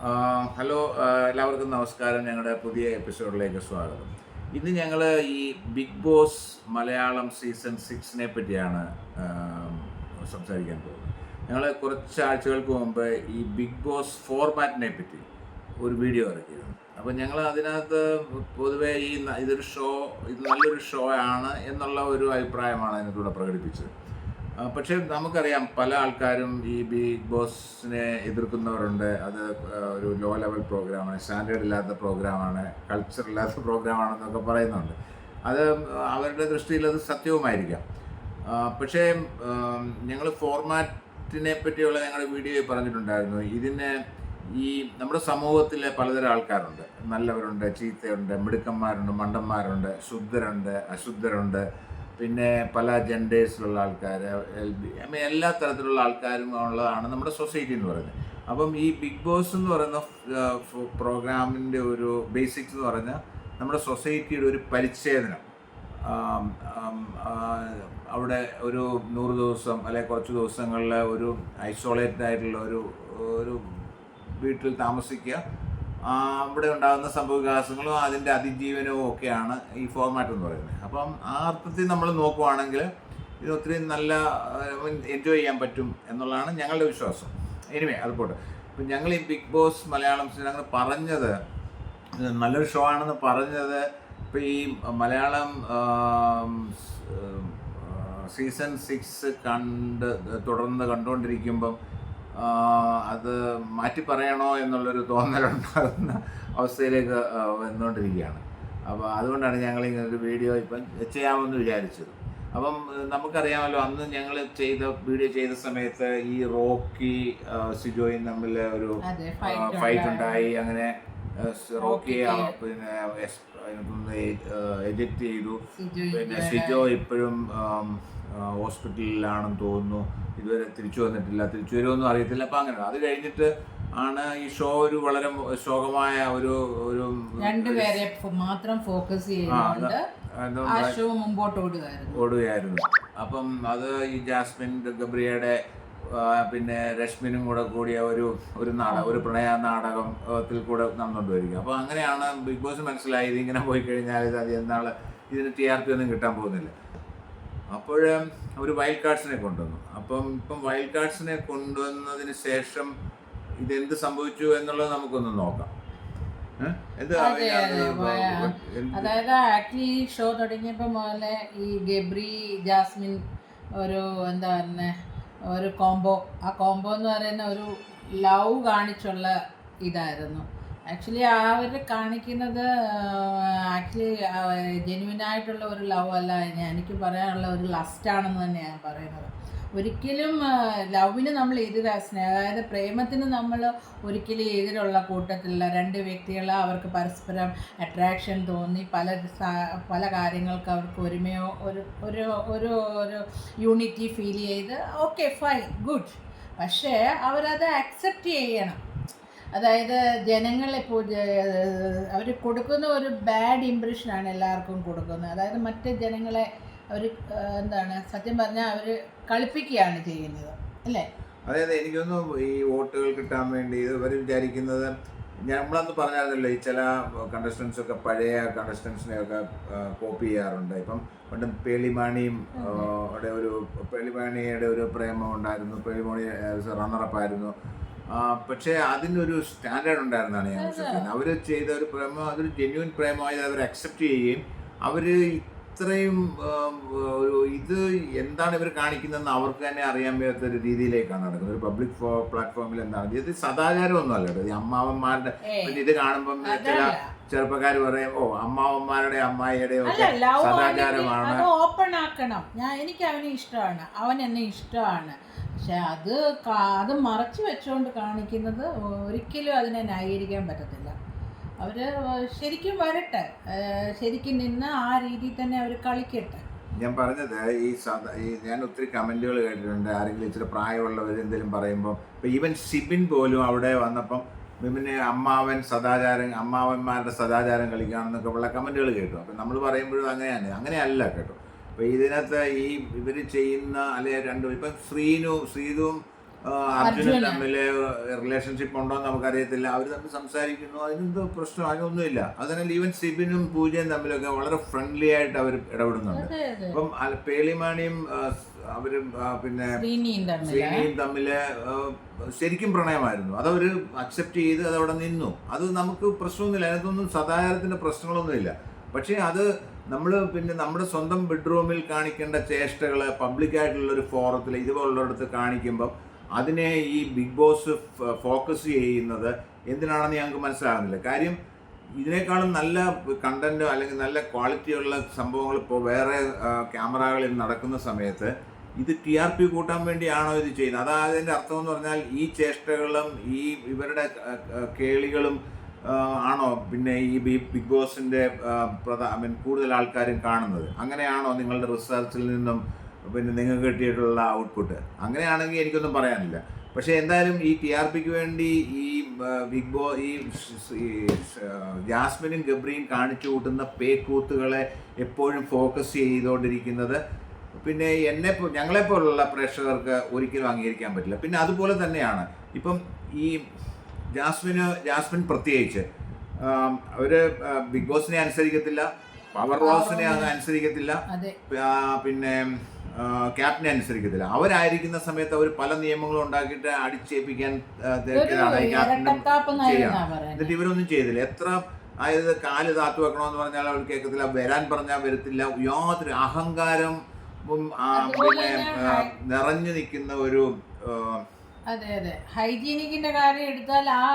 Hello എല്ലാവർക്കും നമസ്കാരം. ഞങ്ങളുടെ പുതിയ എപ്പിസോഡിലേക്ക് സ്വാഗതം. ഇന്ന് ഞങ്ങൾ ഈ ബിഗ് ബോസ് മലയാളം സീസൺ സിക്സിനെ പറ്റിയാണ് സംസാരിക്കാൻ പോകുന്നത്. ഞങ്ങൾ കുറച്ച് ആഴ്ചകൾക്ക് മുമ്പ് ഈ ബിഗ് ബോസ് ഫോർമാറ്റിനെ പറ്റി ഒരു വീഡിയോ ഇറക്കിയിരുന്നു. അപ്പോൾ ഞങ്ങൾ അതിനകത്ത് പൊതുവേ ഈ ഇതൊരു ഷോ ഇത് നല്ലൊരു ഷോ ആണ് എന്നുള്ള ഒരു അഭിപ്രായമാണ് അതിനകത്തൂടെ പ്രകടിപ്പിച്ചത്. പക്ഷേ നമുക്കറിയാം പല ആൾക്കാരും ഈ ബിഗ് ബോസിനെ എതിർക്കുന്നവരുണ്ട്. അത് ഒരു ലോ ലെവൽ പ്രോഗ്രാമാണ് സ്റ്റാൻഡേർഡ് ഇല്ലാത്ത പ്രോഗ്രാമാണ് കൾച്ചർ ഇല്ലാത്ത പ്രോഗ്രാമാണെന്നൊക്കെ പറയുന്നുണ്ട്. അത് അവരുടെ ദൃഷ്ടിയിൽ അത് സത്യവുമായിരിക്കാം. പക്ഷേ ഞങ്ങൾ ഫോർമാറ്റിനെ പറ്റിയുള്ള ഞങ്ങളുടെ വീഡിയോയിൽ പറഞ്ഞിട്ടുണ്ടായിരുന്നു. ഇതിന് ഈ നമ്മുടെ സമൂഹത്തിലെ പലതരം ആൾക്കാരുണ്ട്. നല്ലവരുണ്ട് ചീത്തയുണ്ട് മിടുക്കന്മാരുണ്ട് മണ്ടന്മാരുണ്ട് ശുദ്ധരുണ്ട് അശുദ്ധരുണ്ട് പിന്നെ പല ജെൻഡേഴ്സിലുള്ള ആൾക്കാർ എൽ ബി മീൻ എല്ലാ തരത്തിലുള്ള ആൾക്കാരും ഉള്ളതാണ് നമ്മുടെ സൊസൈറ്റി എന്ന് പറയുന്നത്. അപ്പം ഈ ബിഗ് ബോസ് എന്ന് പറയുന്ന പ്രോഗ്രാമിന്റെ ഒരു ബേസിക്സ് എന്ന് പറഞ്ഞാൽ നമ്മുടെ സൊസൈറ്റിയുടെ ഒരു പരിച്ഛേദനം. അവിടെ ഒരു നൂറ് ദിവസം അല്ലെങ്കിൽ കുറച്ച് ദിവസങ്ങളിൽ ഒരു ഐസോലേറ്റഡ് ആയിട്ടുള്ള ഒരു ഒരു വീട്ടിൽ താമസിക്കുക ആ, അവിടെ ഉണ്ടാകുന്ന സംഭവവികാസങ്ങളും അതിന്റെ അതിജീവനവും ഒക്കെയാണ് ഈ ഫോർമാറ്റ് എന്ന് പറയുന്നത്. അപ്പം ആ അർത്ഥത്തിൽ നമ്മൾ നോക്കുവാണെങ്കിൽ ഇത് ഒത്തിരി നല്ല എൻജോയ് ചെയ്യാൻ പറ്റും എന്നുള്ളതാണ് ഞങ്ങളുടെ വിശ്വാസം. എനിവേ അത് പോട്ടെ. ഇപ്പം ഞങ്ങൾ ഈ ബിഗ് ബോസ് മലയാളം ഞങ്ങൾ പറഞ്ഞത് നല്ലൊരു ഷോ ആണെന്ന് പറഞ്ഞത് ഇപ്പം ഈ മലയാളം സീസൺ സിക്സ് കണ്ട് തുടർന്ന് കണ്ടുകൊണ്ടിരിക്കുമ്പം അത് മാറ്റി പറയണോ എന്നുള്ളൊരു തോന്നലുണ്ടാകുന്ന അവസ്ഥയിലേക്ക് വന്നുകൊണ്ടിരിക്കുകയാണ് അപ്പോൾ അതുകൊണ്ടാണ് ഞങ്ങൾ ഇങ്ങനൊരു വീഡിയോ ഇപ്പം ചെയ്യാമെന്ന് വിചാരിച്ചത്. അപ്പം നമുക്കറിയാമല്ലോ അന്ന് ഞങ്ങൾ ചെയ്ത വീഡിയോ ചെയ്ത സമയത്ത് ഈ റോക്കി സിജോയി തമ്മിൽ ഒരു ഫൈറ്റ് ഉണ്ടായി. അങ്ങനെ റോക്കി റോക്കിയെ പിന്നെ എജക്ട് ചെയ്തു. പിന്നെ സിജോ ഇപ്പോഴും ഹോസ്പിറ്റലിലാണെന്ന് തോന്നുന്നു. ഇതുവരെ തിരിച്ചു വന്നിട്ടില്ല തിരിച്ചു വരുമെന്നും അറിയത്തില്ല. അപ്പം അങ്ങനെ അത് കഴിഞ്ഞിട്ട് ആണ് ഈ ഷോ ഒരു വളരെ ശോകമായ ഒരു ഒരു രണ്ടുപേരെ മാത്രം ഫോക്കസ് ചെയ്യുന്നുണ്ട് ഷോ മുമ്പോട്ട് ഓടുകയായിരുന്നു. ഓടുകയായിരുന്നു. അപ്പം അത് ഈ ജാസ്മിൻ ഗബ്രിയയുടെ പിന്നെ രശ്മിനും കൂടെ കൂടിയ ഒരു ഒരു നാടകം ഒരു പ്രണയ നാടകത്തിൽ കൂടെ നടന്നുകൊണ്ടിരിക്കും അപ്പോൾ അങ്ങനെയാണ് ബിഗ് ബോസ് മനസ്സിലായി ഇതിങ്ങനെ പോയി കഴിഞ്ഞാൽ ഇത് അത് എന്നാൾ ഇതിന് ടി ആർ പി ഒന്നും കിട്ടാൻ പോകുന്നില്ല. അപ്പോൾ ഒരു വൈൽഡ് കാർഡ്സിനെ കൊണ്ടുവന്നു. അപ്പം ഇപ്പം വൈൽഡ് കാർഡ്സിനെ കൊണ്ടുവന്നതിന് ശേഷം ഇതെന്ത് സംഭവിച്ചു എന്നുള്ളത് നമുക്കൊന്ന് നോക്കാം. അതായത് ആക്ച്വലി ഈ ഷോ തുടങ്ങിയപ്പോൾ മുതലേ ഈ ഗബ്രി ജാസ്മിൻ ഒരു എന്താ പറയുന്നത് ഒരു കോംബോ ആ കോംബോ എന്ന് പറയുന്ന ഒരു ലവ് കാണിച്ചുള്ള ഇതായിരുന്നു. ആക്ച്വലി അവർ കാണിക്കുന്നത് ആക്ച്വലി ജെന്വിൻ ആയിട്ടുള്ള ഒരു ലവ് അല്ല. എനിക്ക് പറയാനുള്ള ഒരു ലസ്റ്റാണെന്ന് തന്നെയാണ് പറയുന്നത്. ഒരിക്കലും ലവിന് നമ്മൾ എതിരാ സ്നേഹം. അതായത് പ്രേമത്തിന് നമ്മൾ ഒരിക്കലും എതിരുള്ള കൂട്ടത്തിലുള്ള രണ്ട് വ്യക്തികൾ അവർക്ക് പരസ്പരം അട്രാക്ഷൻ തോന്നി. പല പല കാര്യങ്ങൾക്ക് അവർക്ക് ഒരുമയോ ഒരു ഒരു ഒരു ഒരു യൂണിറ്റി ഫീൽ ചെയ്ത് ഓക്കെ ഫൈൻ ഗുഡ് പക്ഷേ അവരത് അക്സെപ്റ്റ് ചെയ്യണം. അതായത് ജനങ്ങളെ അവർ കൊടുക്കുന്ന ഒരു ബാഡ് ഇമ്പ്രഷനാണ് എല്ലാവർക്കും കൊടുക്കുന്നത്. അതായത് മറ്റ് ജനങ്ങളെ അവർ എന്താണ് സത്യം പറഞ്ഞാൽ അവർ കളിപ്പിക്കുകയാണ് ചെയ്യുന്നത്. അല്ലേ? അതായത് എനിക്കൊന്ന് ഈ വോട്ടുകൾ കിട്ടാൻ വേണ്ടി ഇവർ വിചാരിക്കുന്നത് നമ്മളന്ന് പറഞ്ഞായിരുന്നല്ലോ ഈ ചില കണ്ടസ്റ്റൻസ് ഒക്കെ പഴയ കണ്ടസ്റ്റൻസിനെ ഒക്കെ കോപ്പി ചെയ്യാറുണ്ട്. ഇപ്പം പണ്ട് പേളിമാണിയും ഒരു പേളിമാണിയുടെ ഒരു പ്രേമം ഉണ്ടായിരുന്നു. പേളിമാണി റണ്ണറപ്പ് ആയിരുന്നു. ആ, പക്ഷേ അതിനൊരു സ്റ്റാൻഡേർഡ് ഉണ്ടായിരുന്നാണ് ഞാൻ വിശ്വസിക്കുന്നത്. അവർ ചെയ്ത ഒരു പ്രേമം അതൊരു ജെന്യൂൻ പ്രേമമായി അവർ അക്സെപ്റ്റ് ചെയ്യുകയും അവർ ഇത്രയും ഒരു ഇത് എന്താണ് ഇവർ കാണിക്കുന്നതെന്ന് അവർക്ക് തന്നെ അറിയാൻ വയ്യാത്ത ഒരു രീതിയിലേക്കാണ് നടക്കുന്നത്. ഒരു പബ്ലിക് പ്ലാറ്റ്ഫോമിൽ എന്താണ്? ഇത് സദാചാരമൊന്നും അല്ല കേട്ടോ. ഈ അമ്മാവന്മാരുടെ ഇത് കാണുമ്പം ചില ചെറുപ്പക്കാർ പറയും ഓ അമ്മാവന്മാരുടെ അമ്മായിയുടെ ഒക്കെ സദാചാരമാണ്. ഓപ്പൺ ആക്കണം. ഞാൻ എനിക്ക് അവനെ ഇഷ്ടമാണ്. അവൻ എന്നെ ഇഷ്ടമാണ്. പക്ഷെ അത് അത് മറച്ചു വെച്ചുകൊണ്ട് കാണിക്കുന്നത് ഒരിക്കലും അതിനെ ന്യായീകരിക്കാൻ പറ്റത്തില്ല. അവർ ശരിക്കും വരട്ടെ. ശരിക്കും നിന്ന് ആ രീതിയിൽ തന്നെ അവർ കളിക്കട്ടെ. ഞാൻ പറഞ്ഞത് ഈ സാധാ ഈ ഞാൻ ഒത്തിരി കമന്റുകൾ കേട്ടിട്ടുണ്ട്. ആരെങ്കിലും ഇച്ചിരി പ്രായമുള്ളവർ എന്തെങ്കിലും പറയുമ്പോൾ ഇപ്പം ഈവൻ സിബിൻ പോലും അവിടെ വന്നപ്പം വിമിന് അമ്മാവൻ സദാചാരം അമ്മാവന്മാരുടെ സദാചാരം കളിക്കുകയാണെന്നൊക്കെ ഉള്ള കമന്റുകൾ കേട്ടു. അപ്പം നമ്മൾ പറയുമ്പോഴും അങ്ങനെയാണ് അങ്ങനെയല്ല കേട്ടോ. അപ്പോൾ ഇതിനകത്ത് ഈ ഇവർ ചെയ്യുന്ന അല്ലെ രണ്ടും ഇപ്പം ശ്രീനു ശ്രീതും അർജുനും തമ്മിൽ റിലേഷൻഷിപ്പ് ഉണ്ടോ എന്ന് നമുക്കറിയത്തില്ല. അവർ തമ്മിൽ സംസാരിക്കുന്നു അതിനെന്തോ പ്രശ്നം അതിനൊന്നുമില്ല. അതിനാൽ ഈവൻ സിബിനും പൂജയും തമ്മിലൊക്കെ വളരെ ഫ്രണ്ട്ലി ആയിട്ട് അവർ ഇടപെടുന്നുണ്ട്. അപ്പം പേളിമാണിയും അവരും പിന്നെ ശ്രീനിയും തമ്മിൽ ശരിക്കും പ്രണയമായിരുന്നു. അതവർ അക്സെപ്റ്റ് ചെയ്ത് അതവിടെ നിന്നു. അത് നമുക്ക് പ്രശ്നമൊന്നുമില്ല. അതിനകത്തൊന്നും സദാചാരത്തിന്റെ പ്രശ്നങ്ങളൊന്നുമില്ല. പക്ഷേ അത് നമ്മൾ പിന്നെ നമ്മുടെ സ്വന്തം ബെഡ്റൂമിൽ കാണിക്കേണ്ട ചേഷ്ടകൾ പബ്ലിക്കായിട്ടുള്ള ഒരു ഫോറത്തിൽ ഇതുപോലുള്ളടത്ത് കാണിക്കുമ്പം അതിനെ ഈ ബിഗ് ബോസ് ഫോക്കസ് ചെയ്യുന്നത് എന്തിനാണെന്ന് ഞങ്ങൾക്ക് മനസ്സിലാകുന്നില്ല. കാര്യം ഇതിനേക്കാളും നല്ല കണ്ടന്റോ അല്ലെങ്കിൽ നല്ല ക്വാളിറ്റിയുള്ള സംഭവങ്ങൾ ഇപ്പോൾ വേറെ ക്യാമറകളിൽ നടക്കുന്ന സമയത്ത് ഇത് ടി ആർ പി കൂട്ടാൻ വേണ്ടിയാണോ ഇത് ചെയ്യുന്നത്? അതായത് അതിന്റെ അർത്ഥം എന്ന് പറഞ്ഞാൽ ഈ ചേഷ്ടകളും ഈ ഇവരുടെ കേളികളും ആണോ പിന്നെ ഈ ബിഗ് ബോസിന്റെ പ്രധാ മീൻ കൂടുതൽ ആൾക്കാരും കാണുന്നത്? അങ്ങനെയാണോ നിങ്ങളുടെ റിസർച്ചിൽ നിന്നും പിന്നെ നിങ്ങൾക്ക് കിട്ടിയിട്ടുള്ള ഔട്ട്പുട്ട് അങ്ങനെയാണെങ്കിൽ എനിക്കൊന്നും പറയാനില്ല. പക്ഷേ എന്തായാലും ഈ ടി ആർ പിക്ക് വേണ്ടി ഈ ബിഗ് ബോ ഈ ജാസ്മിനും ഗബ്രിയും കാണിച്ചു കൂട്ടുന്ന പേക്കൂത്തുകളെ എപ്പോഴും ഫോക്കസ് ചെയ്തുകൊണ്ടിരിക്കുന്നത് പിന്നെ എന്നെ ഞങ്ങളെപ്പോലുള്ള പ്രേക്ഷകർക്ക് ഒരിക്കലും അംഗീകരിക്കാൻ പറ്റില്ല. പിന്നെ അതുപോലെ തന്നെയാണ് ഇപ്പം ഈ ജാസ്മിന് ജാസ്മിൻ പ്രത്യേകിച്ച് അവർ അവർ ബിഗ് ബോസിനെ അനുസരിക്കത്തില്ല പവർ റോസിനെ അത് അനുസരിക്കത്തില്ല പിന്നെ ക്യാപ്റ്റനെ അനുസരിക്കത്തില്ല. അവരായിരിക്കുന്ന സമയത്ത് അവർ പല നിയമങ്ങളും ഉണ്ടാക്കിയിട്ട് അടിച്ചേൽപ്പിക്കാൻ. എന്നിട്ട് ഇവരൊന്നും ചെയ്തില്ല. എത്ര അതായത് കാൽ താത്തു വെക്കണമെന്ന് പറഞ്ഞാൽ അവർ കേൾക്കത്തില്ല വരാൻ പറഞ്ഞാൽ വരത്തില്ല യാതൊരു അഹങ്കാരം പിന്നെ നിറഞ്ഞു നിൽക്കുന്ന ഒരു അതെ അതെ. ഹൈജീനിക്കിന്റെ കാര്യം എടുത്താൽ ആ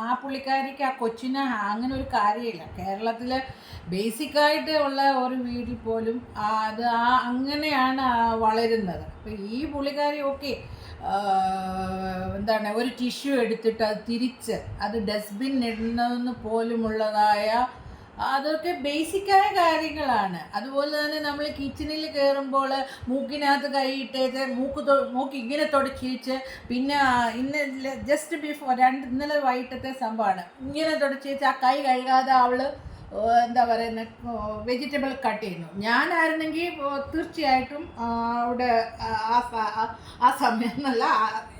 ആ പുള്ളിക്കാരിക്ക് ആ കൊച്ചിന് അങ്ങനെ ഒരു കാര്യമില്ല. കേരളത്തിൽ ബേസിക് ആയിട്ട് ഉള്ള ഒരു വീട്ടിൽ പോലും അത് ആ അങ്ങനെയാണ് വളരുന്നത്. അപ്പം ഈ പുള്ളിക്കാരി ഓക്കെ എന്താണ് ഒരു ടിഷ്യൂ എടുത്തിട്ട് അത് തിരിച്ച് അത് ഡസ്റ്റ്ബിൻ ഇടുന്നതെന്ന് പോലുമുള്ളതായ അതൊക്കെ ബേസിക്കായ കാര്യങ്ങളാണ്. അതുപോലെ തന്നെ നമ്മൾ കിച്ചണിൽ കയറുമ്പോൾ മൂക്കിനകത്ത് കൈയിട്ടേച്ച് മൂക്ക് മൂക്ക് ഇങ്ങനെ തുടച്ചേച്ച് പിന്നെ ഇന്ന് ജസ്റ്റ് ബിഫോർ രണ്ട് ഇന്നലെ വൈകിട്ടത്തെ സംഭവമാണ്. ഇങ്ങനെ തുടച്ചേച്ച് ആ കൈ കഴുകാതെ അവൾ എന്താ പറയുന്ന വെജിറ്റബിൾ കട്ട് ചെയ്യുന്നു. ഞാനായിരുന്നെങ്കിൽ തീർച്ചയായിട്ടും അവിടെ ആ- ആ സമയം എന്നല്ല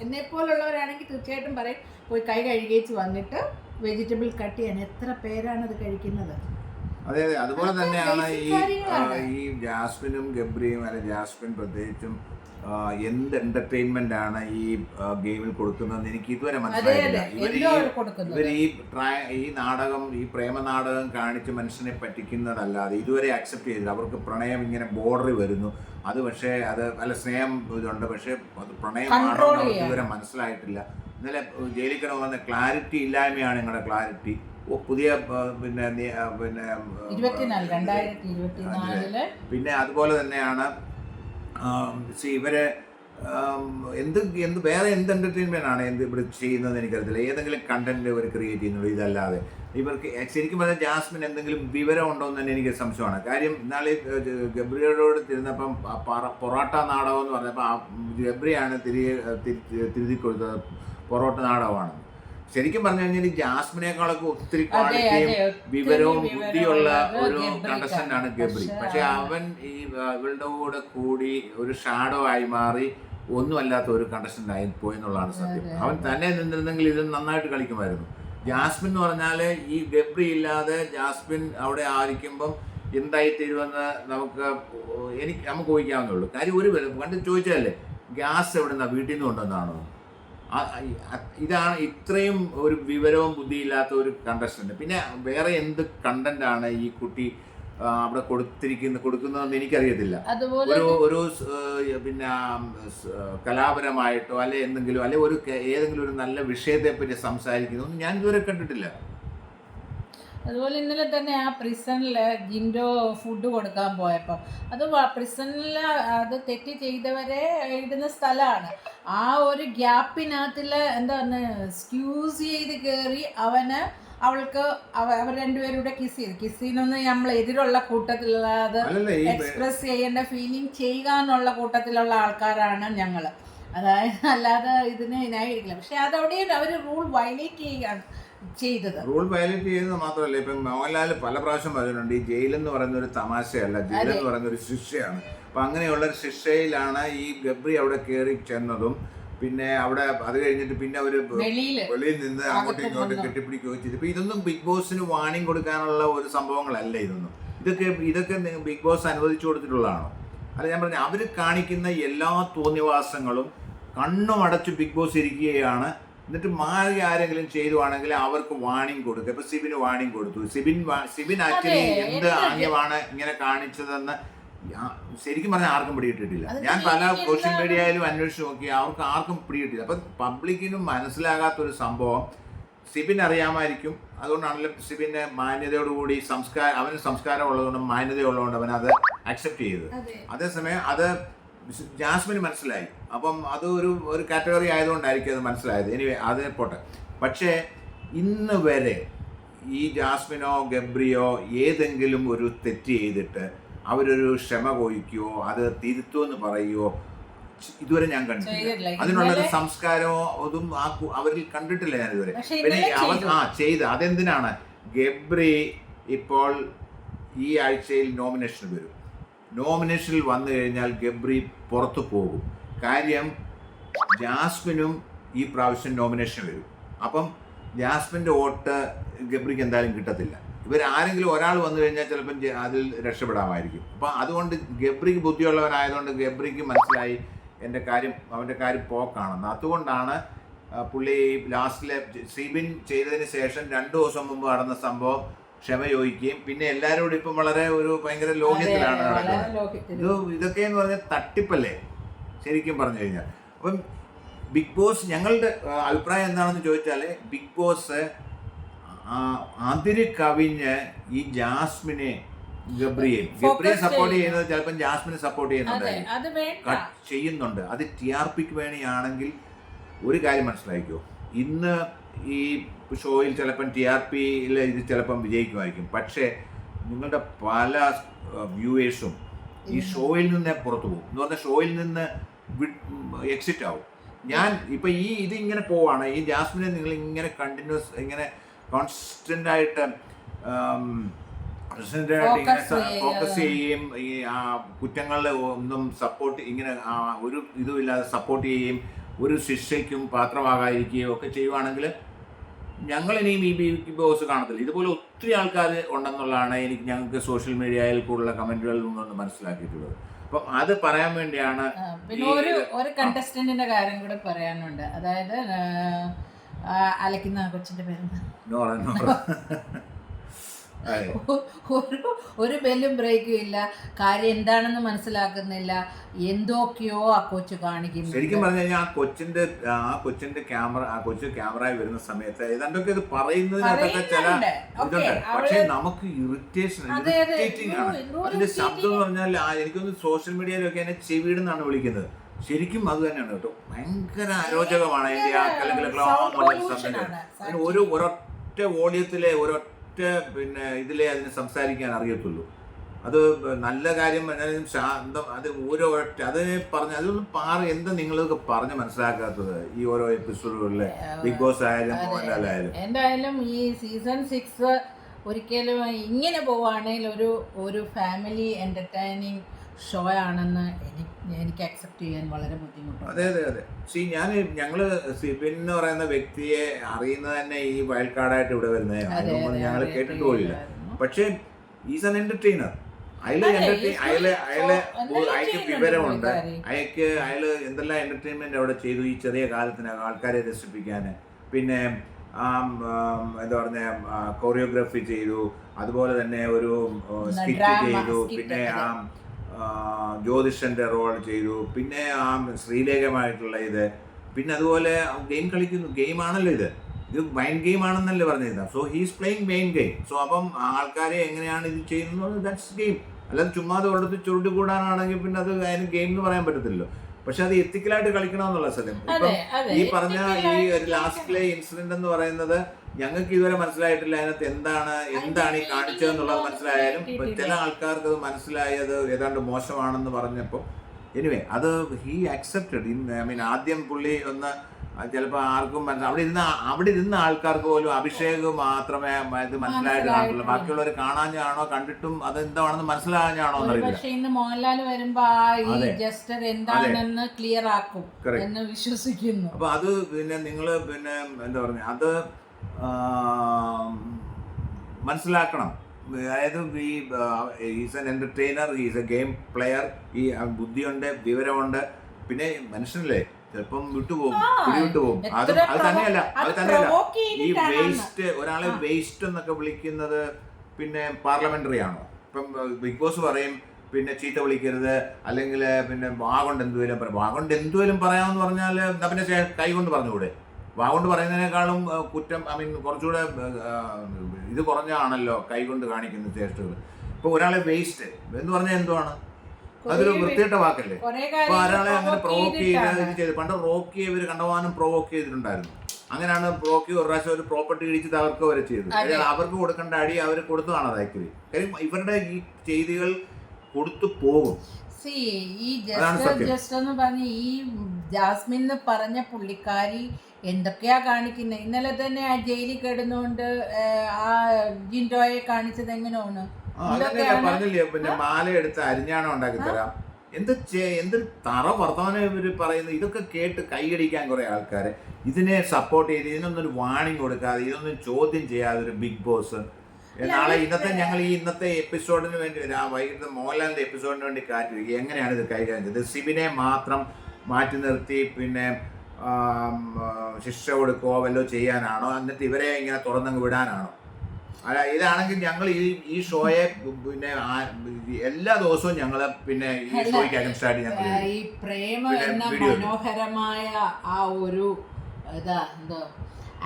എന്നെ പോലുള്ളവരാണെങ്കിൽ തീർച്ചയായിട്ടും പറയും പോയി കൈ കഴുകിച്ച് വന്നിട്ട് വെജിറ്റബിൾ കട്ട് ചെയ്യാൻ എത്ര പേരാണ് അത് കഴിക്കുന്നത്? അതെ അതെ. അതുപോലെ തന്നെയാണ് ഈ ഈ ജാസ്മിനും ഗബ്രിയും അല്ലെ ജാസ്മിൻ പ്രത്യേകിച്ചും എന്ത് എന്റർടൈൻമെന്റ് ആണ് ഈ ഗെയിമിൽ കൊടുക്കുന്നതെന്ന് എനിക്ക് ഇതുവരെ മനസ്സിലായില്ല ഇവർ ഈ ഈ നാടകം ഈ പ്രേമ നാടകം കാണിച്ച് മനുഷ്യനെ പറ്റിക്കുന്നതല്ലാതെ ഇതുവരെ അക്സെപ്റ്റ് ചെയ്തില്ല. അവർക്ക് പ്രണയം ഇങ്ങനെ ബോർഡറിൽ വരുന്നു. അത് പക്ഷേ അത് അല്ല സ്നേഹം ഇതുണ്ട്. പക്ഷേ അത് പ്രണയമാണോ. ഇതുവരെ മനസ്സിലായിട്ടില്ല. ഇന്നലെ ജയിലിൽ കിടന്ന് വന്ന ക്ലാരിറ്റി ഇല്ലായ്മയാണ് നിങ്ങളുടെ ക്ലാരിറ്റി. പുതിയ പിന്നെ പിന്നെ പിന്നെ അതുപോലെ തന്നെയാണ് സി ഇവരെ എന്ത് എന്ത് വേറെ എന്ത് എന്റർടൈൻമെന്റ് ആണ് എന്ത് ഇവിടെ ചെയ്യുന്നത് എനിക്കറിയത്തില്ല. ഏതെങ്കിലും കണ്ടന്റ് ഇവർ ക്രിയേറ്റ് ചെയ്യുന്നു ഇതല്ലാതെ? ഇവർക്ക് ശരിക്കും പറഞ്ഞാൽ ജാസ്മിൻ എന്തെങ്കിലും വിവരം ഉണ്ടോ എന്ന് തന്നെ എനിക്ക് സംശയമാണ്. കാര്യം ഇന്നാളെ ഗബ്രിയോട് തിരുന്നപ്പം പൊറോട്ട നാടകം എന്ന് പറഞ്ഞപ്പോൾ ആ ഗബ്രിയാണ് തിരികെ തിരി- തിരുതി കൊടുത്തത് പൊറോട്ട നാടകമാണ് ശരിക്കും പറഞ്ഞു കഴിഞ്ഞാൽ ജാസ്മിനേക്കാളൊക്കെ ഒത്തിരി ക്വാളിറ്റിയും വിവരവും ബുദ്ധിയുള്ള ഒരു കണ്ടസ്റ്റന്റാണ് കണ്ടസ്റ്റന്റ് ആണ് ഗബ്രി. പക്ഷെ അവൻ ഈ ഇവളുടെ കൂടെ കൂടി ഒരു ഷാഡോ ആയി മാറി ഒന്നുമല്ലാത്ത ഒരു കണ്ടസ്റ്റന്റ് ആയി പോയി എന്നുള്ളതാണ് സത്യം. അവൻ തന്നെ നിന്നിരുന്നെങ്കിൽ ഇത് നന്നായിട്ട് കളിക്കുമായിരുന്നു. ജാസ്മിൻ എന്ന് പറഞ്ഞാൽ ഈ ഗബ്രി ഇല്ലാതെ ജാസ്മിൻ അവിടെ ആയിരിക്കുമ്പം എന്തായി തീരുമെന്ന് നമുക്ക് എനിക്ക് നമുക്ക് ഊഹിക്കാവുന്നേ ഉള്ളൂ. കാര്യം ഒരു വരും പണ്ട് ചോദിച്ചതല്ലേ ഗ്യാസ് എവിടെ നിന്നാണ് വീട്ടിൽ നിന്ന് കൊണ്ടുവന്നാണോ? ഇതാണ് ഇത്രയും ഒരു വിവരവും ബുദ്ധിയില്ലാത്ത ഒരു കണ്ടസ്റ്റന്റ് പിന്നെ വേറെ എന്ത് കണ്ടന്റ് ആണ് ഈ കുട്ടി അവിടെ കൊടുത്തിരിക്കുന്ന കൊടുക്കുന്നതെന്ന് എനിക്കറിയത്തില്ല. ഒരു ഒരു പിന്നെ കലാപരമായിട്ടോ അല്ലെ എന്തെങ്കിലും അല്ലെ ഒരു ഏതെങ്കിലും ഒരു നല്ല വിഷയത്തെ പറ്റി സംസാരിക്കുന്നതൊന്നും ഞാൻ ഇതുവരെ കണ്ടിട്ടില്ല. അതുപോലെ ഇന്നലെ തന്നെ ആ പ്രിസണിൽ ജിൻഡോ ഫുഡ് കൊടുക്കാൻ പോയപ്പോൾ അത് പ്രിസണിൽ അത് തെറ്റ് ചെയ്തവരെ ഇടുന്ന സ്ഥലമാണ്. ആ ഒരു ഗ്യാപ്പിനകത്തിൽ എന്താ പറയുക സ്ക്യൂസ് ചെയ്ത് കയറി അവന് അവൾക്ക് അവ അവർ രണ്ടുപേരുടെ കിസ് ചെയ്തു. കിസ് ചെയ്യുന്നൊന്നും നമ്മൾ എതിരുള്ള കൂട്ടത്തിലുള്ള അത് എക്സ്പ്രസ് ചെയ്യേണ്ട ഫീലിംഗ് ചെയ്യുക എന്നുള്ള കൂട്ടത്തിലുള്ള ആൾക്കാരാണ് ഞങ്ങൾ അതായത് അല്ലാതെ ഇതിന് ഇനായിരിക്കില്ല പക്ഷെ അതവിടെ അവർ റൂൾ വയലേറ്റ് ചെയ്യുകയാണ്. ചെയ്തത്. റൂൾ വയലേറ്റ് ചെയ്തത് മാത്രമല്ല ഇപ്പം മോഹൻലാൽ പല പ്രാവശ്യം പറഞ്ഞിട്ടുണ്ട് ഈ ജയിൽ എന്ന് പറയുന്ന ഒരു തമാശയല്ല ജയിൽ എന്ന് പറയുന്ന ഒരു ശിക്ഷയാണ്. അപ്പൊ അങ്ങനെയുള്ള ഒരു ശിക്ഷയിലാണ് ഈ ഗബ്രി അവിടെ കയറി ചെന്നതും പിന്നെ അവിടെ അത് കഴിഞ്ഞിട്ട് പിന്നെ അവർ വെളിയിൽ നിന്ന് അങ്ങോട്ടും ഇങ്ങോട്ടും. കെട്ടിപ്പിടിക്കുകയോ ചെയ്തു. ഇപ്പൊ ഇതൊന്നും ബിഗ് ബോസിന് വാണിംഗ് കൊടുക്കാനുള്ള ഒരു സംഭവങ്ങളല്ല ഇതൊന്നും. ഇതൊക്കെ ഇതൊക്കെ ബിഗ് ബോസ് അനുവദിച്ചു കൊടുത്തിട്ടുള്ളതാണോ? അല്ല ഞാൻ പറഞ്ഞു അവർ കാണിക്കുന്ന എല്ലാ തോന്നിവാസങ്ങളും കണ്ണും അടച്ച് ബിഗ് ബോസ് ഇരിക്കുകയാണ്. എന്നിട്ട് മാറി ആരെങ്കിലും ചെയ്തുവാണെങ്കിൽ അവർക്ക് വാണിംഗ് കൊടുക്കുക ഇപ്പൊ സിബിന് വാണിംഗ് കൊടുത്തു. സിബിൻ സിബിൻ ആക്ച്വലി എന്ത് ആംഗ്യമാണ് ഇങ്ങനെ കാണിച്ചതെന്ന് ശരിക്കും പറഞ്ഞാൽ ആർക്കും പിടിയിട്ടിട്ടില്ല ഞാൻ പല? സോഷ്യൽ മീഡിയയിലും അന്വേഷിച്ച് നോക്കി അവർക്ക് ആർക്കും പിടിയിട്ടില്ല അപ്പൊ പബ്ലിക്കിനും മനസ്സിലാകാത്ത ഒരു സംഭവം സിബിൻ അറിയാമായിരിക്കും. അതുകൊണ്ടാണല്ലോ സിബിന്റെ മാന്യതയോടുകൂടി സംസ്കാരം അവന് സംസ്കാരം ഉള്ളതുകൊണ്ടും മാന്യതയുള്ളതുകൊണ്ട് അവൻ അത് അക്സെപ്റ്റ് ചെയ്തത്. അതെ. അതേസമയം അത് ജാസ്മിന് മനസ്സിലായി. അപ്പം അത് ഒരു ഒരു കാറ്റഗറി ആയതുകൊണ്ടായിരിക്കും അത് മനസ്സിലായത്. എനിവേ അതിനെ പോട്ടെ. പക്ഷേ ഇന്ന് വരെ ഈ ജാസ്മിനോ ഗബ്രിയോ ഏതെങ്കിലും ഒരു തെറ്റ് ചെയ്തിട്ട് അവരൊരു ക്ഷമ കോയിക്കുകയോ അത് തിരുത്തുമെന്ന് പറയുകയോ ഇതുവരെ ഞാൻ കണ്ടിട്ടില്ല. അതിനുള്ള അതിനുള്ളൊരു സംസ്കാരമോ അതും ആ അവരിൽ കണ്ടിട്ടില്ല ഞാൻ ഇതുവരെ പിന്നെ അവൻ ആ ചെയ്ത്. അതെന്തിനാണ്? ഗബ്രി ഇപ്പോൾ ഈ ആഴ്ചയിൽ നോമിനേഷൻ വരും. നോമിനേഷനിൽ വന്നു കഴിഞ്ഞാൽ ഗബ്രി പുറത്തു പോകും. കാര്യം ജാസ്മിനും ഈ പ്രാവശ്യം നോമിനേഷൻ വരും. അപ്പം ജാസ്മിന്റെ വോട്ട് ഗബ്രിക്ക് എന്തായാലും കിട്ടത്തില്ല. ഇവർ ആരെങ്കിലും ഒരാൾ വന്നു കഴിഞ്ഞാൽ ചിലപ്പം അതിൽ രക്ഷപ്പെടാമായിരിക്കും. അപ്പം അതുകൊണ്ട് ഗബ്രിക്ക് ബുദ്ധിയുള്ളവനായതുകൊണ്ട് ഗബ്രിക്ക് മനസ്സിലായി എന്റെ കാര്യം അവന്റെ കാര്യം പോക്കാണെന്ന്. അതുകൊണ്ടാണ് പുള്ളി ലാസ്റ്റിലെ സിബിൻ ചെയ്തതിന് ശേഷം രണ്ട് ദിവസം മുമ്പ് നടന്ന സംഭവം ക്ഷമ ചോദിക്കുകയും പിന്നെ എല്ലാവരോടും ഇപ്പം വളരെ ഒരു ഭയങ്കര ലോഹ്യത്തിലാണ് നടക്കുന്നത്. ഇത് ഇതൊക്കെ എന്ന് പറഞ്ഞാൽ തട്ടിപ്പല്ലേ? ശരിക്കും പറഞ്ഞു കഴിഞ്ഞാൽ. അപ്പം ബിഗ് ബോസ് ഞങ്ങളുടെ അഭിപ്രായം എന്താണെന്ന് ചോദിച്ചാൽ ബിഗ് ബോസ് അതിര് കവിഞ്ഞ് ഈ ജാസ്മിനെ ഗബ്രിയെ ഗബ്രിയെ സപ്പോർട്ട് ചെയ്യുന്നു. ചെയ്യുന്നത് ചിലപ്പം ജാസ്മിനെ സപ്പോർട്ട് വേണ്ട. ചെയ്യുന്നുണ്ട്. അത് ടി ആർ പിക്ക് വേണിയാണെങ്കിൽ ഒരു കാര്യം മനസ്സിലാക്കിക്കോ ഇന്ന് ഈ ഷോയിൽ ചിലപ്പം ടി ആർ പിയിൽ ഇത് ചിലപ്പം വിജയിക്കുമായിരിക്കും. പക്ഷേ നിങ്ങളുടെ പല വ്യൂവേഴ്സും ഈ ഷോയിൽ നിന്നേ പുറത്തു പോകും. എന്ന് പറഞ്ഞാൽ ഷോയിൽ നിന്ന് എക്സിറ്റ് ആവും. ഞാൻ ഇപ്പൊ ഈ ഇത് ഇങ്ങനെ പോവാണ്. ഈ ജാസ്മിനെ നിങ്ങൾ ഇങ്ങനെ കണ്ടിന്യൂസ് ഇങ്ങനെ കോൺസ്റ്റന്റ് ആയിട്ട്. ഫോക്കസ് ചെയ്യുകയും ഈ ആ, കുറ്റങ്ങളെ ഒന്നും സപ്പോർട്ട് ഇങ്ങനെ ഒരു ഇതുമില്ലാതെ സപ്പോർട്ട് ചെയ്യുകയും ഒരു ശിക്ഷയ്ക്കും പാത്രമാകാതിരിക്കുകയും ഒക്കെ ചെയ്യുവാണെങ്കിൽ ഞങ്ങൾ ഇനിയും ഈ ബി ബോസ് കാണത്തില്ല. ഇതുപോലെ ഒത്തിരി ആൾക്കാർ ഉണ്ടെന്നുള്ളതാണ് എനിക്ക് ഞങ്ങൾക്ക് സോഷ്യൽ മീഡിയയിൽ കൂടുതലുള്ള കമന്റുകളിൽ നിന്നൊന്ന് മനസ്സിലാക്കിയിട്ടുള്ളത്. അപ്പം അത് പറയാൻ വേണ്ടിയാണ് പിന്നെ ഒരു ഒരു കണ്ടസ്റ്റന്റിന്റെ കാര്യം കൂടെ പറയാനുണ്ട്. അതായത് അലക്കുന്ന കൊച്ചിന്റെ പേര് നോറ നോറ അതെ ഒരു ഒരു ബെല്ലും ബ്രേക്കും ഇല്ല. കാര്യം എന്താണെന്ന് മനസ്സിലാക്കുന്നില്ല. എന്തൊക്കെയോ ആ കൊച്ചു കാണിക്കുന്നു ശരിക്കും പറഞ്ഞു കഴിഞ്ഞാൽ ആ കൊച്ചിന്റെ ആ കൊച്ചിന്റെ ക്യാമറ ആ കൊച്ചു ക്യാമറയിൽ വരുന്ന സമയത്ത് ഏതാണ്ടൊക്കെ ഇത് പറയുന്നതിനകത്തൊക്കെ ചില. ഇതുണ്ട്. പക്ഷെ നമുക്ക് ഇറിറ്റേഷൻ. ഇറിറ്റേറ്റിംഗ് ആണ്. അതിന്റെ ശബ്ദം എന്ന് പറഞ്ഞാൽ എനിക്കൊന്ന് സോഷ്യൽ മീഡിയയിലൊക്കെ എന്നെ ചെവിടുന്നാണ് വിളിക്കുന്നത്. ശരിക്കും അത് തന്നെയാണ് കേട്ടോ. ഭയങ്കര അരോചകമാണ് അതിന്റെ ആ കലകലകളോ. അതിന് ഒരു ഒരൊറ്റ വോളിയത്തിലെ ഒരൊറ്റ പിന്നെ ഇതിലേ അതിന് സംസാരിക്കാൻ അറിയത്തുള്ളൂ. അത് നല്ല കാര്യം പറഞ്ഞാലും ശാന്തം അത് ഓരോ ഒറ്റ അതിനെ പറഞ്ഞ് അതൊന്നും പാറ എന്താ നിങ്ങൾക്ക് പറഞ്ഞ് മനസ്സിലാക്കാത്തത് ഈ ഓരോ എപ്പിസോഡുകളിലെ ബിഗ് ബോസ് ആയാലും മോഹൻലാലായാലും? എന്തായാലും ഈ സീസൺ സിക്സ് ഒരിക്കലും ഇങ്ങനെ പോവുകയാണെങ്കിൽ ഒരു ഒരു ഫാമിലി എന്റർടൈനിങ് ഷോ ആണെന്ന് എനിക്ക് എനിക്ക് അക്സെപ്റ്റ് ചെയ്യാൻ വളരെ ബുദ്ധിമുട്ടാണ് അതെ അതെ അതെ. സി ഞാൻ ഞങ്ങൾ സിബിൻ എന്ന് പറയുന്ന വ്യക്തിയെ അറിയുന്നത് തന്നെ ഈ വൈൽഡ് കാർഡായിട്ട് ഇവിടെ വരുന്നത് ഞങ്ങൾ കേട്ടിട്ട് പോലില്ല. പക്ഷേ ഈസ് ആൻ എന്റർടൈനർ അയാൾ എന്റർടൈൻ അയാൾ അയാൾ അയാൾക്ക് വിവരമുണ്ട്. അയാൾക്ക് അയാൾ എന്തെല്ലാം എന്റർടൈൻമെന്റ് അവിടെ ചെയ്തു ഈ ചെറിയ കാലത്തിനകം ആൾക്കാരെ രസിപ്പിക്കാൻ. പിന്നെ എന്താ പറഞ്ഞ കൊറിയോഗ്രാഫി ചെയ്തു. അതുപോലെ തന്നെ ഒരു സ്കിറ്റ് ചെയ്തു. പിന്നെ പിന്നെ ജ്യോതിഷന്റെ റോൾ ചെയ്തു. പിന്നെ ആ ശ്രീലേഖമായിട്ടുള്ള ഇത്. പിന്നെ അതുപോലെ ഗെയിം കളിക്കുന്നു. ഗെയിം ആണല്ലോ ഇത്. ഇത് മൈൻഡ് ഗെയിം ആണെന്നല്ലേ പറഞ്ഞത് so he's playing mind game so അപ്പം ആൾക്കാരെ എങ്ങനെയാണ് ഇത് ചെയ്യുന്നത്? ദാറ്റ്സ് ഗെയിം അല്ലാതെ ചുമ്മാതെ ഒരിടത്ത് ചുരുട്ടി കൂടാനാണെങ്കിൽ പിന്നെ അത് അതിന് ഗെയിം എന്ന് പറയാൻ പറ്റത്തില്ലല്ലോ. പക്ഷെ അത് എത്തിക്കലായിട്ട് കളിക്കണമെന്നുള്ള സത്യം. ഇപ്പം അതെ. അതെ ഈ പറഞ്ഞ ഈ ലാസ്റ്റിലെ ഇൻസിഡന്റ് എന്ന് പറയുന്നത് ഞങ്ങൾക്ക് ഇതുവരെ മനസ്സിലായിട്ടില്ല അതിനകത്ത് എന്താണ് എന്താണ് ഈ കാണിച്ചതെന്നുള്ളത് മനസ്സിലായാലും ഇപ്പൊ ചില ആൾക്കാർക്ക് അത് മനസ്സിലായത് ഏതാണ്ട് മോശമാണെന്ന് പറഞ്ഞപ്പോൾ എനിവേ അത് he accepted in I mean ആദ്യം പുള്ളി ഒന്ന് ചിലപ്പോൾ ആർക്കും മനസ്സിലാവും അവിടെ ഇരുന്ന അവിടെ ഇരുന്ന ആൾക്കാർക്ക് പോലും അഭിഷേക് മാത്രമേ ഇത് മനസ്സിലായിട്ട് കാണുള്ളൂ ബാക്കിയുള്ളവർ കാണാഞ്ഞാണോ കണ്ടിട്ടും അത് എന്താണെന്ന് മനസ്സിലാഞ്ഞാണോ എന്നറിയില്ല. പക്ഷെ ഇന്ന് മോഹൻലാൽ വരുമ്പോ ഈ അതെ. ജസ്റ്റർ എന്താണെന്ന് ക്ലിയർ ആക്കും എന്ന് വിശ്വസിക്കുന്നു. അപ്പൊ അത് പിന്നെ നിങ്ങൾ പിന്നെ എന്താ പറയുക അത് മനസ്സിലാക്കണം. അതായത് ഈ is an entertainer is a game player ഈ ബുദ്ധിയുണ്ട് വിവരമുണ്ട്. പിന്നെ മനുഷ്യനല്ലേ ചിലപ്പം വിട്ടുപോകും വിട്ടുപോകും പിടിവിട്ടുപോകും. അത് അത് തന്നെയല്ല അത് തന്നെയല്ല. ഈ വേസ്റ്റ് ഒരാളെ വേസ്റ്റ് എന്നൊക്കെ വിളിക്കുന്നത് പിന്നെ പാർലമെന്ററി ആണോ? ഇപ്പം ബിഗ് ബോസ് പറയും പിന്നെ ചീത്ത വിളിക്കരുത് അല്ലെങ്കിൽ പിന്നെ വാഗൊണ്ട് എന്തുവരും പറയാം വാ കൊണ്ട് എന്തുവേലും പറയാമെന്ന് പറഞ്ഞാൽ എന്നാ പിന്നെ കൈകൊണ്ട് കൈ കൊണ്ട് പറഞ്ഞുകൂടെ? വാ കൊണ്ട് പറയുന്നതിനേക്കാളും കുറ്റം ഐ മീൻ കുറച്ചുകൂടെ ഇത് കുറഞ്ഞാണല്ലോ കൈകൊണ്ട് കാണിക്കുന്ന ചേഷ്ടകൾ. ഇപ്പൊ ഒരാളെ വേസ്റ്റ് എന്ന് പറഞ്ഞാൽ എന്തുവാണ്? അതൊരു വൃത്തിയിട്ട വാക്കല്ലേ? കൊറേ അപ്പൊ ഒരാളെ അങ്ങനെ പ്രൊവോക്ക്. ചെയ്ത് ഇത് ചെയ്ത്. പണ്ട് റോക്കി ഇവർ കണ്ടവാനും പ്രൊവോക്ക് ചെയ്തിട്ടുണ്ടായിരുന്നു. അങ്ങനെയാണ് റോക്കി ഒരു പ്രാവശ്യം ഒരു പ്രോപ്പർട്ടി ഇടിച്ച് തകർക്കുക വരെ ചെയ്തു. അവർക്ക് കൊടുക്കേണ്ട അടി അവർ കൊടുത്തതാണ് അത് ആക്ച്വലി കാര്യം ഇവരുടെ ഈ ചെയ്തികൾ കൊടുത്തു പോകും. സി ഈ ജസ്റ്റ് ജസ്റ്റ് എന്ന് പറഞ്ഞ ഈ ജാസ്മിൻ പറഞ്ഞ പുള്ളിക്കാരി എന്തൊക്കെയാ കാണിക്കുന്നത് ഇന്നലെ തന്നെ ആ ജയിലിൽ കിടന്നുകൊണ്ട് ആ ജിൻഡോയെ കാണിച്ചത് എങ്ങനെയാണ്? പറഞ്ഞില്ലേ പിന്നെ മാല എടുത്ത് അരിഞ്ഞാണോ ഉണ്ടാക്കി തരാം? എന്ത് എന്ത് തറ വർത്തമാനം ഇവർ പറയുന്നത് ഇതൊക്കെ കേട്ട് കൈയടിക്കാൻ കുറേ ആൾക്കാരെ. ഇതിനെ സപ്പോർട്ട് ചെയ്ത് ഇതിനൊന്നും ഒരു വാണിംഗ് കൊടുക്കാതെ ഇതൊന്നും ചോദ്യം ചെയ്യാതെ ഒരു ബിഗ് ബോസ് നാളെ ഇന്നത്തെ ഞങ്ങൾ ഈ ഇന്നത്തെ എപ്പിസോഡിന് വേണ്ടി ആ വൈകിട്ട് മോഹൻലാലിന്റെ എപ്പിസോഡിന് വേണ്ടി കാറ്റിരിക്കുക എങ്ങനെയാണ് ഇത് കൈകാര്യം ചെയ്തത്? സിബിനെ മാത്രം മാറ്റി നിർത്തി പിന്നെ ശിക്ഷ കൊടുക്കുകയോ വല്ലതോ ചെയ്യാനാണോ എന്നിട്ട് ഇവരെ ഇങ്ങനെ തുറന്നങ്ങ് വിടാനാണോ അല്ല ഇതാണെങ്കിൽ ഞങ്ങൾ ഈ ഈ ഷോയെ പിന്നെ എല്ലാ ദിവസവും ഞങ്ങൾ പിന്നെ ഈ ഷോയ്ക്ക് അഗൻസ്റ്റായിട്ട് ഞങ്ങൾ ഈ പ്രേമ എന്ന മനോഹരമായ ആ ഒരു ഇതാ എന്തോ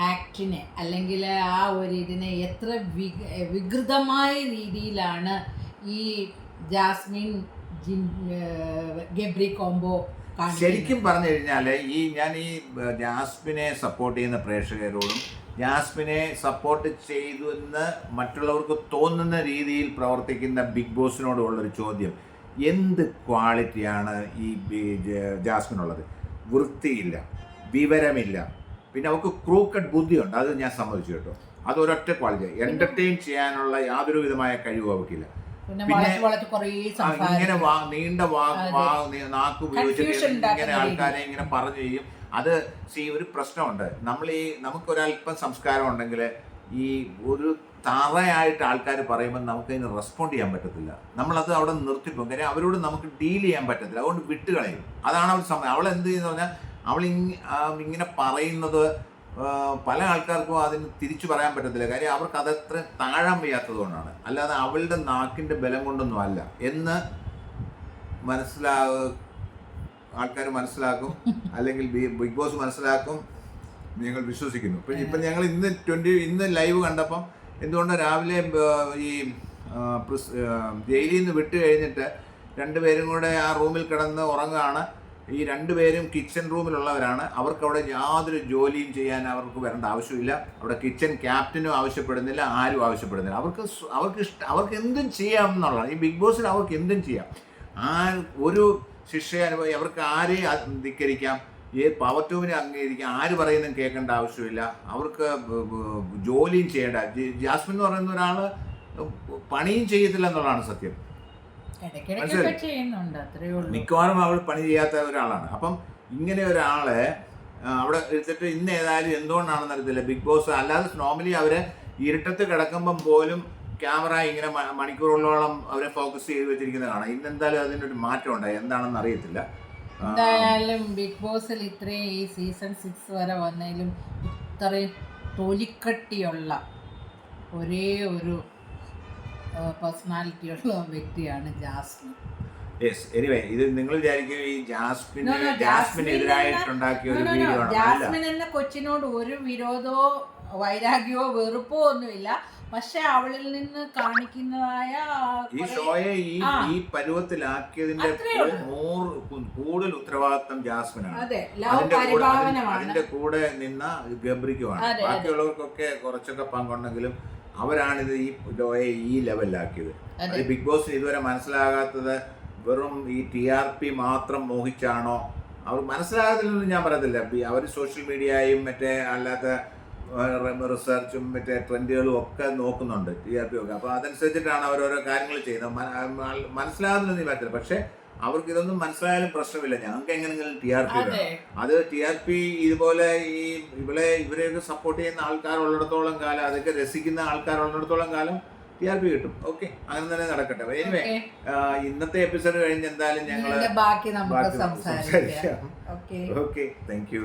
ആക്ടിനെ അല്ലെങ്കിൽ ആ ഒരു ഇതിനെ എത്ര വിക- വികൃതമായ രീതിയിലാണ് ഈ ജാസ്മിൻ ജിൻ ഗബ്രി കോംബോ. ശരിക്കും പറഞ്ഞു കഴിഞ്ഞാൽ ഈ ഞാൻ ഈ ജാസ്മിനെ സപ്പോർട്ട് ചെയ്യുന്ന പ്രേക്ഷകരോടും ജാസ്മിനെ സപ്പോർട്ട് ചെയ്തു എന്ന് മറ്റുള്ളവർക്ക് തോന്നുന്ന രീതിയിൽ പ്രവർത്തിക്കുന്ന ബിഗ് ബോസിനോടുള്ളൊരു ചോദ്യം എന്ത് ക്വാളിറ്റിയാണ് ഈ ജാസ്മിനുള്ളത്? വൃത്തിയില്ല വിവരമില്ല. പിന്നെ അവർക്ക് ക്രൂക്കഡ് ബുദ്ധിയുണ്ട് അത് ഞാൻ സമ്മതിച്ചു കേട്ടോ. അത് ഒരൊറ്റ ക്വാളിറ്റി എന്റർടൈൻ ചെയ്യാനുള്ള യാതൊരു വിധമായ കഴിവും അവർക്കില്ല പിന്നെ ഇങ്ങനെ നീണ്ട നാക്ക് ഉപയോഗിച്ചിട്ട് ഇങ്ങനെ ആൾക്കാരെ ഇങ്ങനെ പറഞ്ഞു ചെയ്യും. അത് സി ഒരു പ്രശ്നമുണ്ട്. നമ്മൾ ഈ നമുക്കൊരല്പം സംസ്കാരം ഉണ്ടെങ്കിൽ ഈ ഒരു തറയായിട്ട് ആൾക്കാർ പറയുമ്പോൾ നമുക്ക് അതിന് റെസ്പോണ്ട് ചെയ്യാൻ പറ്റത്തില്ല. നമ്മളത് അവിടെ നിർത്തിപ്പോകും കാര്യം അവരോട് നമുക്ക് ഡീൽ ചെയ്യാൻ പറ്റത്തില്ല. അതുകൊണ്ട് വിട്ടുകളയും. അതാണ് അവർ സമയം. അവൾ എന്ത് ചെയ്യുന്ന പറഞ്ഞാൽ അവൾ ഇങ്ങനെ പറയുന്നത് പല ആൾക്കാർക്കും അതിന് തിരിച്ചു പറയാൻ പറ്റത്തില്ല. കാര്യം അവർക്ക് അതത്ര താഴാൻ വയ്യാത്തത് കൊണ്ടാണ്. അല്ലാതെ അവളുടെ നാക്കിന്റെ ബലം കൊണ്ടൊന്നും അല്ല. എന്ന് മനസ്സിലാ ആൾക്കാർ മനസ്സിലാക്കും. അല്ലെങ്കിൽ ബിഗ് ബോസ് മനസ്സിലാക്കും. ഞങ്ങൾ വിശ്വസിക്കുന്നു. ഇപ്പം ഇപ്പം ഞങ്ങൾ ഇന്ന് ട്വന്റി ഇന്ന് ലൈവ് കണ്ടപ്പം എന്തുകൊണ്ട് രാവിലെ ഈ ജയിലിൽ നിന്ന് വിട്ട് കഴിഞ്ഞിട്ട് രണ്ടുപേരും കൂടെ ആ റൂമിൽ കിടന്ന് ഉറങ്ങുകയാണ്. ഈ രണ്ടുപേരും കിച്ചൺ റൂമിലുള്ളവരാണ് അവർക്ക് അവിടെ യാതൊരു ജോലിയും ചെയ്യാൻ അവർക്ക് വരേണ്ട ആവശ്യമില്ല. അവിടെ കിച്ചൺ ക്യാപ്റ്റനും ആവശ്യപ്പെടുന്നില്ല ആരും ആവശ്യപ്പെടുന്നില്ല. അവർക്ക് അവർക്ക് ഇഷ്ട അവർക്ക് എന്തും ചെയ്യാം എന്നുള്ളതാണ്. ഈ ബിഗ് ബോസിൽ അവർക്ക് എന്തും ചെയ്യാം. ആ ഒരു ശിക്ഷ അനുഭവം അവർക്ക് ആരെയും ധിക്കരിക്കാം? ഏത് പവർ ടൂവിനെ അംഗീകരിക്കാം? ആര് പറയുന്നതും കേൾക്കേണ്ട ആവശ്യമില്ല. അവർക്ക് ജോലിയും ചെയ്യേണ്ട. ജാസ്മിൻ എന്ന് പറയുന്ന ഒരാൾ പണിയും ചെയ്യത്തില്ല എന്നുള്ളതാണ് സത്യം ഇടയ്ക്കിടയ്ക്കൊക്കെ മനസ്സിലായി. ചെയ്യുന്നുണ്ട് അത്രേ ഉള്ളൂ മിക്കവാറും അവൾ പണി ചെയ്യാത്ത ഒരാളാണ്. അപ്പം ഇങ്ങനെ ഒരാളെ അവിടെ എടുത്തിട്ട് ഇന്ന് ഏതായാലും എന്തുകൊണ്ടാണെന്ന് അറിയത്തില്ല. ബിഗ് ബോസ് അല്ലാതെ നോർമലി അവരെ ഇരുട്ടത്ത് കിടക്കുമ്പം പോലും ക്യാമറ ഇങ്ങനെ മണിക്കൂറുകളോളം അവരെ ഫോക്കസ് ചെയ്ത് വെച്ചിരിക്കുന്നത് കാണാം. ഇന്ന് എന്തായാലും അതിന്റെ ഒരു മാറ്റം ഉണ്ടായി. എന്താണെന്ന് അറിയത്തില്ല. എന്തായാലും ബിഗ് ബോസിൽ ഇത്രയും ഈ സീസൺ സിക്സ് വരെ വന്നതിലും ഇത്രയും തൊലിക്കട്ടിയുള്ള ഒരേ ഒരു പേഴ്സണാലിറ്റി ഉള്ള വ്യക്തിയാണ് ജാസ്മിൻ. യെസ് എനിവേ ഇത് നിങ്ങൾ വിചാരിക്കും ഈ ജാസ്മിൻ ജാസ്മിൻ എതിരായിട്ടുണ്ടാക്കിയ ഒരു. വീഡിയോ ജാസ്മിൻ എന്ന കൊച്ചിനോട് ഒരു വിരോധമോ വൈരാഗ്യമോ വെറുപ്പോ ഒന്നുമില്ല. പക്ഷെ അവളിൽ നിന്ന് കാണിക്കുന്നതായ ഈ ഷോയെ ഈ. ഈ പരുവത്തിലാക്കിയതിന്റെ കൂടുതൽ ഉത്തരവാദിത്തം ജാസ്മിനാണ്. അതിന്റെ കൂടെ അതിന്റെ- കൂടെ നിന്ന ഗബ്രിക്കുമാണ്. ബാക്കിയുള്ളവർക്കൊക്കെ കുറച്ചൊക്കെ പങ്കുണ്ടെങ്കിലും അവരാണിത് ഈ ലോയെ ഈ ലെവലിലാക്കിയത്. അത്. ബിഗ് ബോസ് ഇതുവരെ മനസ്സിലാകാത്തത് വെറും ഈ ടി ആർ പി മാത്രം മോഹിച്ചാണോ? അവർ മനസ്സിലാകത്തില്ലെന്ന് ഞാൻ പറയത്തില്ല. അവർ സോഷ്യൽ മീഡിയയും മറ്റേ അല്ലാത്ത റിസർച്ചും മറ്റേ ട്രെൻഡുകളും ഒക്കെ നോക്കുന്നുണ്ട് ടി ആർ പി ഒക്കെ. അപ്പോൾ അതനുസരിച്ചിട്ടാണ് അവർ ഓരോ കാര്യങ്ങൾ ചെയ്യുന്നത്. മനസ്സിലാകുന്നില്ല മനസ്സിലാകുന്നില്ലെന്ന് പറ്റില്ല പക്ഷേ അവർക്ക് ഇതൊന്നും മനസ്സിലായാലും പ്രശ്നമില്ല. ഞങ്ങൾക്ക് എങ്ങനെയെങ്കിലും ടി ആർ പി അത്. ടി ആർ പി ഇതുപോലെ ഈ ഇവിടെ ഇവരെയൊക്കെ സപ്പോർട്ട് ചെയ്യുന്ന ആൾക്കാരുള്ളിടത്തോളം കാലം അതൊക്കെ രസിക്കുന്ന ആൾക്കാരുള്ളിടത്തോളം കാലം ടി ആർ പി കിട്ടും. ഓക്കെ അങ്ങനെ തന്നെ നടക്കട്ടെ. എനിവേ ഇന്നത്തെ എപ്പിസോഡ് കഴിഞ്ഞ് എന്തായാലും ഞങ്ങൾ ബാക്കി സംസാരിക്കാം. Okay thank you